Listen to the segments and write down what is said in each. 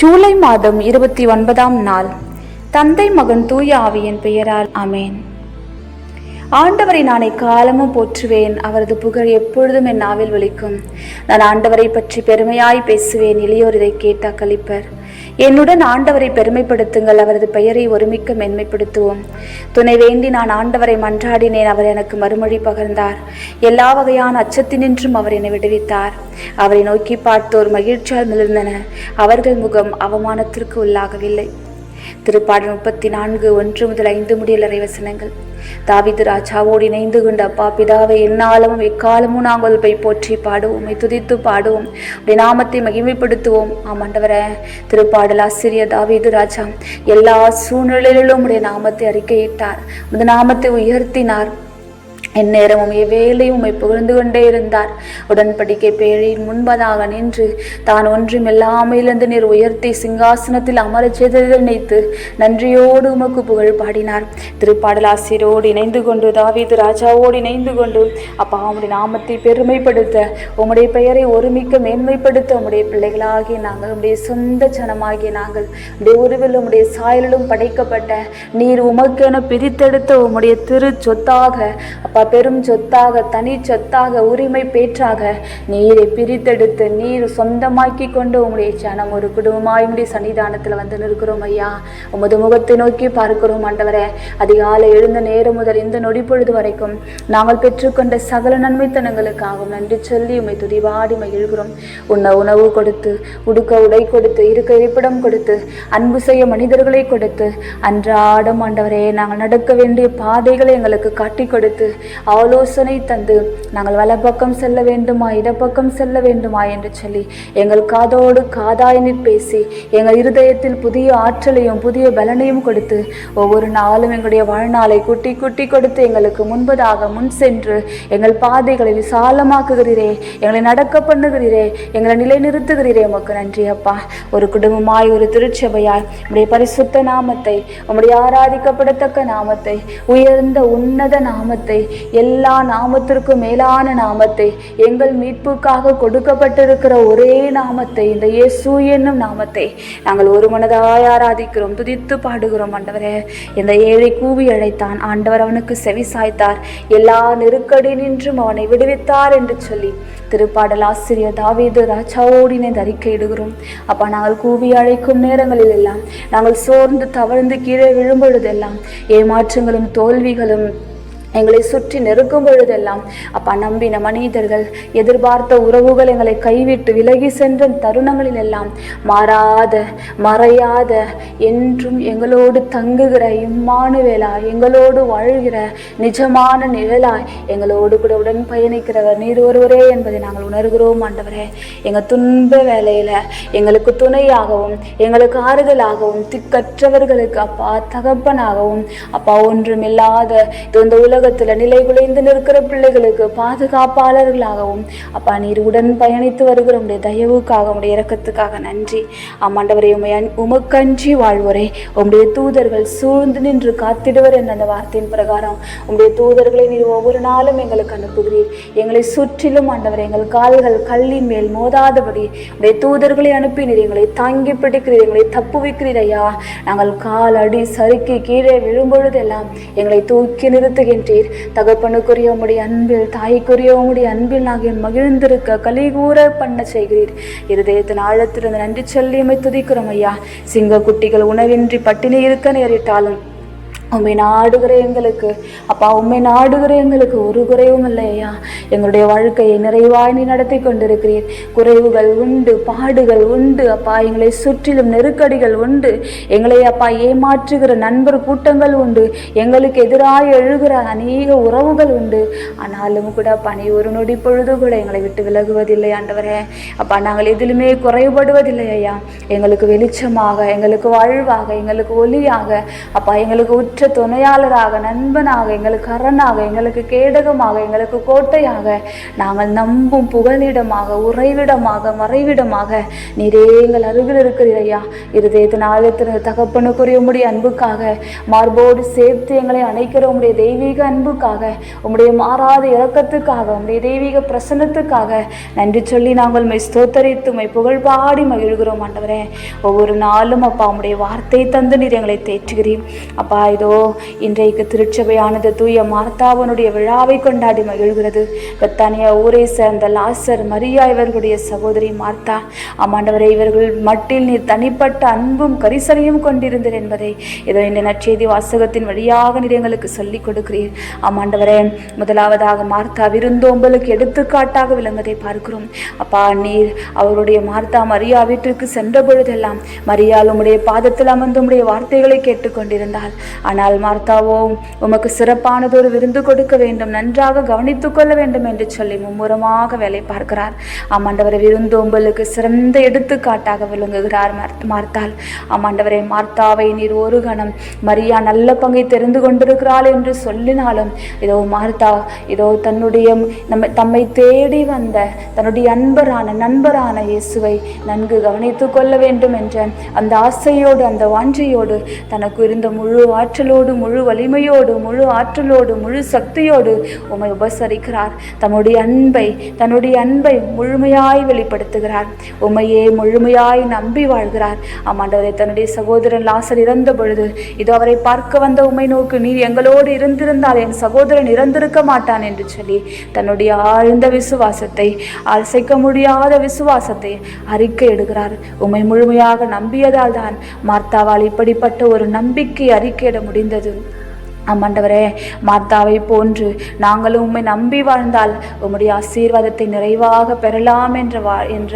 ஜூலை மாதம் இருபத்தி ஒன்பதாம் நாள். தந்தை மகன் தூய ஆவியின் பெயரால் அமேன் ஆண்டவரை நானே காலமும் போற்றுவேன். அவரது புகழ் எப்பொழுதும் என் நாவில் ஒலிக்கும். நான் ஆண்டவரை பற்றி பெருமையாய் பேசுவேன். இளையோர் இதை கேட்டா கழிப்பர் என்னுடன் ஆண்டவரை பெருமைப்படுத்துங்கள். அவரது பெயரை ஒருமிக்க மென்மைப்படுத்துவோம். துணை வேண்டி நான் ஆண்டவரை மன்றாடினேன். அவர் எனக்கு மறுமொழி பகர்ந்தார். எல்லா வகையான அச்சத்தினின்றும் அவர் என்னை விடுவித்தார். அவரை நோக்கி பார்த்தோர் மகிழ்ச்சியால் மிளிர்ந்தனர். அவர்கள் முகம் அவமானத்திற்கு உள்ளாகவில்லை. திருப்பாடல் முப்பத்தி நான்கு ஒன்று முதல் ஐந்து முடியலறை வசனங்கள். தாவிது ராஜாவோடு இணைந்து கொண்ட அப்பா பிதாவை எந்நாளமும் எக்காலமும் நாங்கள் போய் போற்றி பாடுவோம் துதித்து பாடுவோம் உடைய நாமத்தை மகிமைப்படுத்துவோம். ஆமாண்டவரே திருப்பாடல் ஆசிரியர் தாவீது ராஜா எல்லா சூழ்நிலையிலும் உடைய நாமத்தை அறிக்கையிட்டார். உடைய நாமத்தை உயர்த்தினார். எந்நேரமும் எவ்வேளையும் உமை புகழ்ந்து கொண்டே இருந்தார். உடன்படிக்கை பேழையின் முன்பதாக நின்று தான் ஒன்றும் இல்லாமையிலிருந்து நீர் உயர்த்தி சிங்காசனத்தில் அமரச் செய்ததை நினைத்து நன்றியோடு உமக்கு புகழ் பாடினார். திருப்பாடலாசிரியரோடு இணைந்து கொண்டு தாவீது ராஜாவோடு இணைந்து கொண்டு அப்பா உம்முடைய நாமத்தை பெருமைப்படுத்த உம்முடைய பெயரை ஒருமிக்க மேன்மைப்படுத்த உம்முடைய பிள்ளைகளாகிய நாங்கள் உம்முடைய சொந்த ஜனமாகிய நாங்கள் உடைய உருவில் உம்முடைய சாயலிலும் படைக்கப்பட்ட நீர் உமக்கென பிரித்தெடுத்த உம்முடைய திரு சொத்தாக அப்பா பெரும் சொத்தாக தனி சொத்தாக உரிமை பேற்றாக நீரை பிரித்தெடுத்து நீர் சொந்தமாக்கி கொண்டு உங்களுடைய ஜனம் ஒரு குடும்பமாய் உம்முடைய சன்னிதானத்தில் வந்து நிற்கிறோம் ஐயா. உமது முகத்தை நோக்கி பார்க்கிறோம் ஆண்டவரே. அதிகாலை எழுந்த நேரம் முதல் இந்த நொடி பொழுது வரைக்கும் நாங்கள் பெற்றுக்கொண்ட சகல நன்மைத்தனங்களுக்காகவும் நன்றி சொல்லி உம்மை துதிவாடி மகிழ்கிறோம். உண்ண உணவு கொடுத்து உடுக்க உடை கொடுத்து இருக்க இருப்பிடம் கொடுத்து அன்பு செய்ய மனிதர்களை கொடுத்து அன்றாடம் ஆண்டவரே நாங்கள் நடக்க வேண்டிய பாதைகளை எங்களுக்கு காட்டி கொடுத்து ஆலோசனை தந்து நாங்கள் வலப்பக்கம் செல்ல வேண்டுமா இடப்பக்கம் செல்ல வேண்டுமா? என்று சொல்லி எங்கள் காதோடு காதாய் பேசி எங்கள் இருதயத்தில் புதிய ஆற்றலையும் புதிய பலனையும் கொடுத்து ஒவ்வொரு நாளும் எங்களுடைய வாழ்நாளை குட்டி குட்டி கொடுத்து எங்களுக்கு முன்பதாக முன் சென்று எங்கள் பாதைகளை விசாலமாக்குகிறீரே எங்களை நடக்க பண்ணுகிறீரே எங்களை நிலைநிறுத்துகிறீரே உமக்கு நன்றி அப்பா. ஒரு குடும்பமாய் ஒரு திருச்சபையாய் உடைய பரிசுத்த நாமத்தை உம்முடைய ஆராதிக்கப்படத்தக்க நாமத்தை உயர்ந்த உன்னத நாமத்தை எல்லா நாமத்திற்கும் மேலான நாமத்தை எங்கள் மீட்புக்காக கொடுக்கப்பட்டிருக்கிற ஒரே நாமத்தை இந்த இயேசு என்னும் நாமத்தை நாங்கள் ஒரு மனதாய் ஆராதிக்கிறோம் துதித்து பாடுகிறோம் ஆண்டவரே. இந்த ஏழை கூவி அழைத்தான் ஆண்டவர் அவனுக்கு செவி சாய்த்தார். எல்லா நெருக்கடி நின்றும் அவனை விடுவித்தார் என்று சொல்லி திருப்பாடல் ஆசிரியர் தாவீது ராஜாவோடு இணைந்து அறிக்கையிடுகிறோம் அப்பா நாங்கள் கூவி அழைக்கும் நேரங்களில் எல்லாம் நாங்கள் சோர்ந்து தவழ்ந்து கீழே விழும்பொழுதெல்லாம் ஏமாற்றங்களும் தோல்விகளும் எங்களை சுற்றி நெருக்கும் பொழுதெல்லாம் அப்பா நம்பின மனிதர்கள் எதிர்பார்த்த உறவுகள் எங்களை கைவிட்டு விலகி சென்ற தருணங்களில் எல்லாம் மாறாத மறையாத என்றும் எங்களோடு தங்குகிற இம்மானுவேலா எங்களோடு வாழ்கிற நிஜமான நிழலாய் எங்களோடு கூட உடன் பயணிக்கிறவர் நீர் ஒருவரே என்பதை நாங்கள் உணர்கிறோம் ஆண்டவரே. எங்கள் துன்ப வேலையில் எங்களுக்கு துணையாகவும் எங்களுக்கு ஆறுதலாகவும் திக்கற்றவர்களுக்கு அப்பா தகப்பனாகவும் அப்பா ஒன்றுமில்லாத இந்த உலக உலகத்தில் நிலை குலைந்து நிற்கிற பிள்ளைகளுக்கு பாதுகாப்பாளர்களாகவும் அப்பா நீர் உடன் பயணித்து வருகிற உடைய தயவுக்காக உடைய இறக்கத்துக்காக நன்றி. ஆமாண்டவரை உமை உமக்கஞ்சி வாழ்வரே. உம்முடைய தூதர்கள் சூழ்ந்து நின்று காத்திடுவர் என்ற அந்த வார்த்தையின் பிரகாரம் உம்முடைய தூதர்களை நீர் ஒவ்வொரு நாளும் எங்களுக்கு அனுப்புகிறீர். எங்களை சுற்றிலும் ஆண்டவர் எங்கள் கால்கள் கல்லின் மேல் மோதாதபடி உடைய தூதர்களை அனுப்பினீர். எங்களை தாங்கி பிடிக்கிறீர் எங்களை தப்புவிக்கிறீர் ஐயா. நாங்கள் கால் அடி சறுக்கி கீழே விழும்பொழுதெல்லாம் எங்களை தூக்கி நிறுத்துகின்ற நிறுத்துகின்றீர் தகப்பனுக்குரிய உம்முடைய அன்பில் தாய்க்குரிய உம்முடைய அன்பில் நாங்கள் மகிழ்ந்திருக்க கலிகூற பண்ண செய்கிறீர். இருதயத்தின் ஆழத்திலிருந்து நன்றி சொல்லி துதிக்கிறோம் ஐயா. சிங்க குட்டிகள் உணவின்றி பட்டினி இருக்க நேரிட்டாலும் உண்மை நாடுகிற எங்களுக்கு. அப்பா உண்மை நாடுகிற எங்களுக்கு. ஒரு குறைவும் இல்லையா எங்களுடைய வாழ்க்கையை நிறைவாய் நீ நடத்தி கொண்டிருக்கிறீர். குறைவுகள் உண்டு பாடுகள் உண்டு அப்பா. எங்களை சுற்றிலும் நெருக்கடிகள் உண்டு. எங்களை அப்பா ஏமாற்றுகிற நண்பர் கூட்டங்கள் உண்டு. எங்களுக்கு எதிராக எழுகிற அநேக உறவுகள் உண்டு. ஆனாலும் கூட அப்பா நீ ஒரு நொடி பொழுது கூட எங்களை விட்டு விலகுவதில்லை ஆண்டவரே. அப்பா நாங்கள் எதிலுமே குறைபடுவதில்லை ஐயா. எங்களுக்கு வெளிச்சமாக எங்களுக்கு வாழ்வாக எங்களுக்கு ஒளியாக அப்பா எங்களுக்கு உற்ற துணையாளராக நண்பனாக எங்களுக்கு அரணாக எங்களுக்கு கேடகமாக எங்களுக்கு கோட்டையாக நாங்கள் நம்பும் புகலிடமாக உறைவிடமாக மறைவிடமாக நீரே எங்கள் அருகில் இருக்கிறீர் இருதயத்தின் ஆழத்தின் தகப்பனுக்குரிய உம்முடைய அன்புக்காக மார்போடு சேர்த்து எங்களை அணைக்கிற உம்முடைய தெய்வீக அன்புக்காக உம்முடைய மாறாத இறக்கத்துக்காக உம்முடைய தெய்வீக பிரசன்னத்துக்காக நன்றி சொல்லி நாங்கள் மை ஸ்தோத்தரித்து மை புகழ் பாடி மகிழ்கிறோம் ஆண்டவரே. ஒவ்வொரு நாளும் அப்பா உம்முடைய வார்த்தை தந்து நீர் எங்களை தேற்றுகிறீர். அப்பா இதோ இன்றைக்கு திருச்சபையானது தூய மார்த்தாவனுடைய விழாவை கொண்டாடி மகிழ்கிறது. பெத்தானியா ஊரை சேர்ந்த லாசர் மரியா இவர்களுடைய சகோதரி மார்த்தா ஆமாண்டவரை இவர்கள் மட்டில் நீர் தனிப்பட்ட அன்பும் கரிசனையும் கொண்டிருந்தீர் என்பதை இதோ இந்த நற்செய்தி வாசகத்தின் வழியாக நீர் எங்களுக்கு சொல்லிக் கொடுக்கிறீர். ஆமாண்டவரே முதலாவதாக மார்த்தா விருந்தோம்பலுக்கு எடுத்துக்காட்டாக விளங்குவதை பார்க்கிறோம். அப்பா நீர் அவருடைய மார்த்தா மரியா வீட்டிற்கு சென்ற பொழுதெல்லாம் மரியால் உம்முடைய பாதத்தில் அமர்ந்து உம்முடைய வார்த்தைகளை கேட்டுக்கொண்டிருந்தாள் ஆனால் மார்த்தாவோ உமக்கு சிறப்பானதொரு விருந்து கொடுக்க வேண்டும் நன்றாக கவனித்துக் கொள்ள வேண்டும் என்று சொல்லி மும்முரமாக வேலை பார்க்கிறார். ஆமாண்டவரை உங்களுக்கு சிறந்த எடுத்துக்காட்டாக விளங்குகிறார் மார்த்- மார்த்தாள். ஆமாண்டவரை மார்த்தாவை நீர் ஒரு கணம் மரியா நல்ல பங்கை தெரிந்து கொண்டிருக்கிறாள் என்று சொல்லினாலும் இதோ மார்த்தா இதோ தன்னுடைய நம்ம தம்மை தேடி வந்த தன்னுடைய அன்பரான நண்பரான இயேசுவை நன்கு கவனித்துக் கொள்ள வேண்டும் என்ற அந்த ஆசையோடு அந்த வாஞ்சையோடு தனக்கு இருந்த முழு ஆற்றலோடு முழு வலிமையோடு முழு ஆற்றலோடு முழு சக்தியோடு உம்மை உபசரிக்கிறார். தம்முடைய அன்பை தன்னுடைய அன்பை முழுமையாய் வெளிப்படுத்துகிறார். உமையே முழுமையாய் நம்பி வாழ்கிறார். ஆமாண்டவரை தன்னுடைய சகோதரன் லாசர் இறந்த பொழுது இதோ அவரை பார்க்க வந்த உமை நோக்கு நீர் எங்களோடு இருந்திருந்தால் என் சகோதரன் இறந்திருக்க மாட்டான் என்று சொல்லி தன்னுடைய ஆழ்ந்த விசுவாசத்தை அசைக்க முடியாத விசுவாசத்தை அறிக்கை எடுகிறார் உம்மை முழுமையாக நம்பியதால் தான் மார்த்தாவால் இப்படிப்பட்ட ஒரு நம்பிக்கை அறிக்கையிட முடிந்தது ஆமாண்டவரே மாத்தாவை போன்று நாங்களும் உண்மை நம்பி வாழ்ந்தால் உம்முடைய ஆசீர்வாதத்தை நிறைவாக பெறலாம் என்ற வா என்ற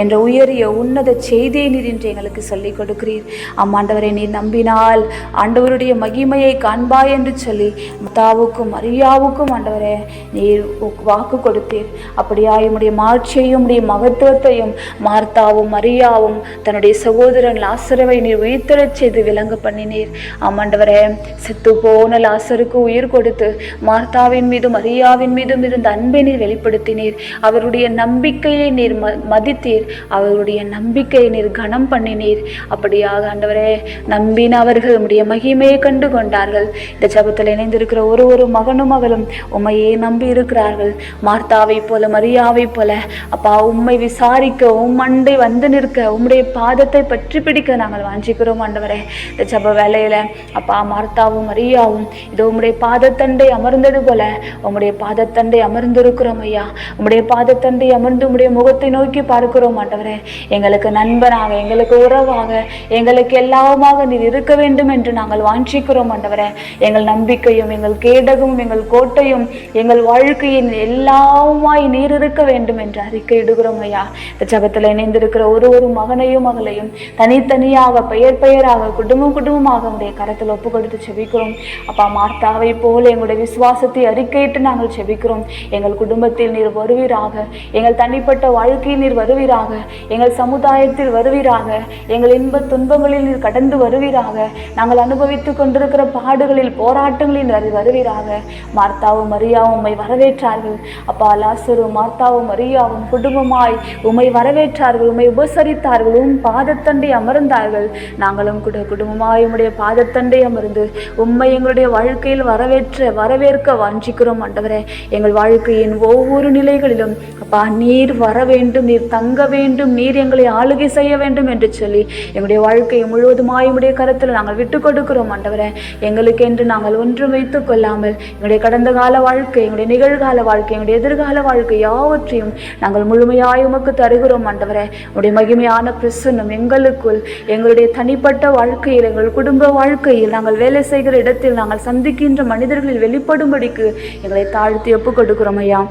என்ற உயரிய உன்னத செய்தியை நீர் என்று எங்களுக்கு சொல்லிக் கொடுக்கிறீர். ஆமாண்டவரை நீர் நம்பினால் ஆண்டவருடைய மகிமையை காண்பாய் என்று சொல்லி மத்தாவுக்கும் மரியாவுக்கும் ஆண்டவரே நீர் வாக்கு கொடுத்தீர். அப்படியா உம்முடைய மாட்சியையும் உடைய மகத்துவத்தையும் மார்த்தாவும் மரியாவும் தன்னுடைய சகோதரன் லாசரவை நீர் உயிர்த்தெழச் செய்து விளங்க பண்ணினீர். ஆமாண்டவரே செத்து போன லாசருக்கு உயிர் கொடுத்து மார்த்தாவின் மீதும் மரியாவின் மீதும் இருந்த அன்பை நீர் வெளிப்படுத்தினீர். அவருடைய நம்பிக்கையை நீர் ம மதித்தீர். அவருடைய நம்பிக்கையை நீர் கனம் பண்ணினீர். அப்படியாக ஆண்டவரே நம்பின அவர்கள் உடைய மகிமையை கண்டு கொண்டார்கள். இந்த ஜபத்தில் இணைந்திருக்கிற ஒரு ஒரு மகனும் மகளும் உண்மையே நம்பி இருக்கிறார்கள். மார்த்தாவை போல மரியாவை போல அப்பா உம்மை விசாரிக்க உம்மண்டை வந்து நிற்க உம்முடைய பாதத்தை பற்றி பிடிக்க நாங்கள் வாஞ்சிக்கிறோம் ஆண்டவரே. இந்த ஜப வேலையில அப்பா மார்த்தாவும் மரியாவும் இதோ உம்முடைய பாதத்தண்டை அமர்ந்தது போல உம்முடைய பாதத்தண்டை அமர்ந்திருக்கிறோம் ஐயா. உம்முடைய பாதத்தண்டை அமர்ந்து உம்முடைய முகத்தை நோக்கி பார்க்கிறோம் ஆண்டவரே. எங்களுக்கு நண்பனாக எங்களுக்கு உறவாக எங்களுக்கு எல்லாமாக நீர் இருக்க வேண்டும் என்று நாங்கள் வாஞ்சிக்கிறோம் ஆண்டவரே. எங்கள் நம்பிக்கையும் எங்கள் கேடகமும் எங்கள் கோட்டையும் எங்கள் வாழ்க்கையின் எல்லாமாய் நீர் இருக்க வேண்டும் என்று அறிக்கை இடுகிறோம் ஐயா. இந்த ஜபத்தில் இணைந்திருக்கிற ஒரு ஒரு மகனையும் மகளையும் தனித்தனியாக பெயர் பெயராக குடும்பம் குடும்பமாக உடைய கரத்தில் ஒப்பு கொடுத்து செவிக்கிறோம் அப்பா மார்த்தாவை போல எங்களுடைய விசுவாசத்தை அறிக்கையிட்டு நாங்கள் செபிக்கிறோம். எங்கள் குடும்பத்தில் நீர் வருவீராக. எங்கள் தனிப்பட்ட வாழ்க்கையில் நீர் வருவீராக. எங்கள் சமுதாயத்தில் வருவீராக. எங்கள் இன்ப துன்பங்களில் நீர் கடந்து வருவீராக. நாங்கள் அனுபவித்துக் கொண்டிருக்கிற பாடுகளில் போராட்டங்களில் நீர் வருவீராக. மார்த்தாவும் மரியாவும் உம்மை வரவேற்றார்கள். அப்பா லாசரும் மார்த்தாவும் மரியாவும் குடும்பமாய் உம்மை வரவேற்றார்கள். உம்மை உபசரித்தார்கள். உம் பாதத்தண்டை அமர்ந்தார்கள். நாங்களும் கூட குடும்பமாய் உம்முடைய பாதத்தண்டை அமர்ந்து உம்மை எங்கள் எங்களுடைய வாழ்க்கையில் வரவேற்ற வரவேற்க வாஞ்சிக்கிறோம் ஆண்டவரே. எங்கள் வாழ்க்கையின் ஒவ்வொரு நிலைகளிலும் அப்பா நீர் வர வேண்டும் நீர் தங்க வேண்டும் நீர் எங்களை ஆளுகை செய்ய வேண்டும் என்று சொல்லி எங்களுடைய வாழ்க்கையை முழுவதுமாய் உடைய கருத்தில் நாங்கள் விட்டு கொடுக்கிறோம் ஆண்டவரே. எங்களுக்கு என்று நாங்கள் ஒன்றும் வைத்துக் கொள்ளாமல் எங்களுடைய கடந்த கால வாழ்க்கை எங்களுடைய நிகழ்கால வாழ்க்கை எங்களுடைய எதிர்கால வாழ்க்கை யாவற்றையும் நாங்கள் முழுமையாய் உமக்கு தருகிறோம் ஆண்டவரே. உடைய மகிமையான பிரசன்னம் எங்களுக்குள் எங்களுடைய தனிப்பட்ட வாழ்க்கையில் எங்கள் குடும்ப வாழ்க்கையில் நாங்கள் வேலை செய்கிற இடத்தில் நாங்கள் சந்திக்கின்ற மனிதர்களில் வெளிப்படும்படிக்கு எங்களை தாழ்த்தி ஒப்புக் கொடுக்கிறோம் ஐயா.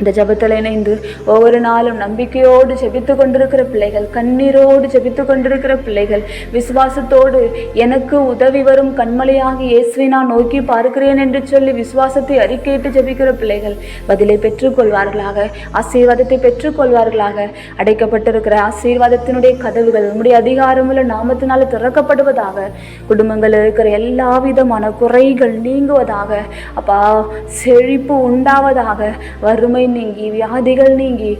இந்த ஜபத்தில் இணைந்து ஒவ்வொரு நாளும் நம்பிக்கையோடு ஜெபித்து கொண்டிருக்கிற பிள்ளைகள் கண்ணீரோடு ஜெபித்து கொண்டிருக்கிற பிள்ளைகள் விசுவாசத்தோடு எனக்கு உதவி வரும் கண்மலையாக இயேசுவை நான் நோக்கி பார்க்கிறேன் என்று சொல்லி விசுவாசத்தை அறிக்கையிட்டு ஜெபிக்கிற பிள்ளைகள் பதிலை பெற்றுக்கொள்வார்களாக ஆசீர்வாதத்தை பெற்றுக்கொள்வார்களாக. அடைக்கப்பட்டிருக்கிற ஆசீர்வாதத்தினுடைய கதவுகள் நம்முடைய அதிகாரமுள்ள நாமத்தினால் திறக்கப்படுவதாக குடும்பங்கள் இருக்கிற எல்லா விதமான குறைகள் நீங்குவதாக அப்பா செழிப்பு உண்டாவதாக வறுமை நீங்கி வியாதிகள் நீங்கி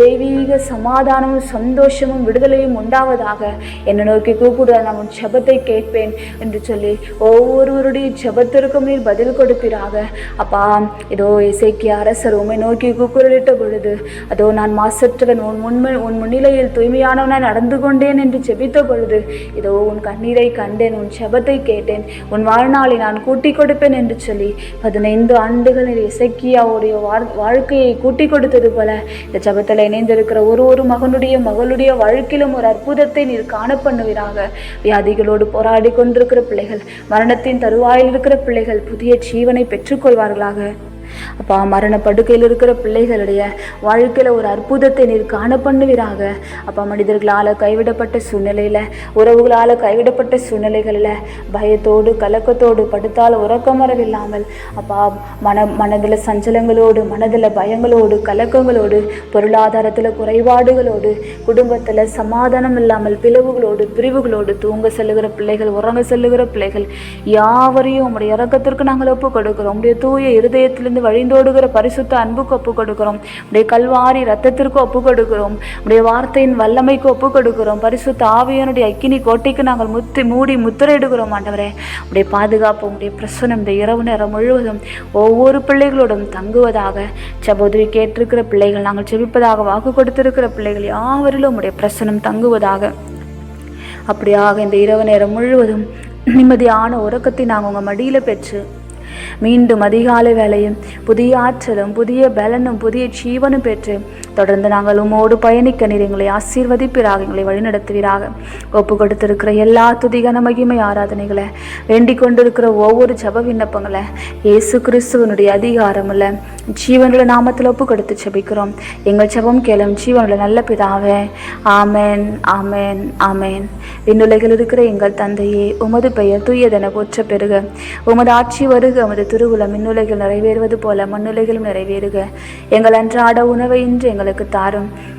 தெய்வீக சமாதானமும் சந்தோஷமும் விடுதலையும் உண்டாவதாக என்னை நோக்கி கூப்பிட நான் உன் ஜபத்தை கேட்பேன் என்று சொல்லி ஒவ்வொருவருடைய ஜபத்திற்கும் நீர் பதில் கொடுப்பீராக அப்பா இதோ இசைக்கிய அரசர் உண்மை நோக்கி கூக்குரலிட்ட பொழுது அதோ நான் மாசற்றவன் உன் முன்மை உன் முன்னிலையில் தூய்மையானவனாய் நடந்து கொண்டேன் என்று ஜெபித்த பொழுது இதோ உன் கண்ணீரை கண்டேன் உன் ஜபத்தை கேட்டேன் உன் வாழ்நாளை நான் கூட்டிக் கொடுப்பேன் என்று சொல்லி பதினைந்து ஆண்டுகளில் இசைக்கியாவுடைய வாழ்- வாழ்க்கையை கூட்டி கொடுத்தது போல இந்த ஜபத்தில் இணைந்திருக்கிற ஒரு ஒரு மகனுடைய மகளுடைய வாழ்க்கையிலும் ஒரு அற்புதத்தை நீர் காண பண்ணுவீராக. வியாதிகளோடு போராடி கொண்டிருக்கிற பிள்ளைகள் மரணத்தின் தருவாயில் இருக்கிற பிள்ளைகள் புதிய ஜீவனை பெற்றுக்கொள்வார்களாக அப்பா மரண படுக்கையில் இருக்கிற பிள்ளைகளுடைய வாழ்க்கையில் ஒரு அற்புதத்தை நீர் காண பண்ணுவீராக. அப்பா மனிதர்களால் கைவிடப்பட்ட சூழ்நிலையில் உறவுகளால் கைவிடப்பட்ட சூழ்நிலைகளில் பயத்தோடு கலக்கத்தோடு படுத்தால் உறக்கமரவில்லாமல் அப்பா மன மனதில் சஞ்சலங்களோடு மனதில் பயங்களோடு கலக்கங்களோடு பொருளாதாரத்தில் குறைபாடுகளோடு குடும்பத்தில் சமாதானம் இல்லாமல் பிளவுகளோடு பிரிவுகளோடு தூங்க செல்லுகிற பிள்ளைகள் உறங்க செல்லுகிற பிள்ளைகள் யாவரையும் உங்களுடைய இறக்கத்திற்கு நாங்கள் ஒப்பு கொடுக்கிறோம் உடைய தூய இருதயத்திலிருந்து வழிந்தோடுகிற பரிசுத்த அன்புக்கு ஒப்பு கொடுக்கிறோம் உடைய கல்வாரி ரத்தத்திற்கு ஒப்பு கொடுக்கிறோம் உடைய வார்த்தையின் வல்லமைக்கு ஒப்பு கொடுக்கிறோம் பரிசுத்த ஆவியனுடைய அக்கினி கோட்டைக்கு நாங்கள் முத்தி மூடி முத்திரையிடுகிறோம் ஆண்டவரே. உடைய பாதுகாப்பு உடைய பிரசனம் இந்த இரவு நேரம் முழுவதும் ஒவ்வொரு பிள்ளைகளோடும் தங்குவதாக சபோதரி கேட்டிருக்கிற பிள்ளைகள் நாங்கள் செபிப்பதாக வாக்கு கொடுத்திருக்கிற பிள்ளைகள் யாவரிலும் உடைய பிரசனம் தங்குவதாக. அப்படியாக இந்த இரவு நேரம் முழுவதும் நிம்மதியான உறக்கத்தை நாங்கள் உங்கள் மடியில் பெற்று மீண்டும் அதிகாலை வேலையும் புதிய ஆற்றலும் புதிய பலனும் புதிய ஜீவனும் பெற்று தொடர்ந்து நாங்கள் உமோடு பயணிக்க நீர் எங்களை ஆசீர்வதிப்பீராக எங்களை வழிநடத்துவீராக. ஒப்பு கொடுத்திருக்கிற எல்லா துதிகன மகிமை ஆராதனைகளை வேண்டிக் கொண்டிருக்கிற ஒவ்வொரு ஜப விண்ணப்பங்களை இயேசு கிறிஸ்துவனுடைய அதிகாரமுள்ள ஜீவனுள்ள நாமத்தில் ஒப்பு கொடுத்து ஜபிக்கிறோம். எங்கள் ஜபம் கேளும் ஜீவனுள்ள நல்ல பிதாவே ஆமென் ஆமேன் ஆமேன். விண்ணுலகில் இருக்கிற எங்கள் தந்தையே உமது பெயர் தூயதென போற்ற பெருக உமது ஆட்சி வருக உமது திருவுளம் மின்னுலைகள் நிறைவேறுவது போல மண்ணுலைகளும் நிறைவேறுக. எங்கள் அன்றாட உணவை இன்று எங்களுக்கு தாரும்.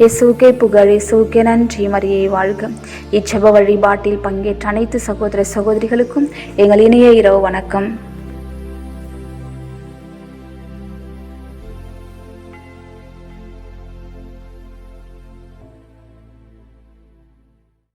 இயேசுக்கே புகழ் இயேசுக்கே நன்றி. மரியை வாழ்க. இச்சப வழிபாட்டில் பங்கேற்ற அனைத்து சகோதர சகோதரிகளுக்கும் எங்கள் இணைய இரவு வணக்கம்.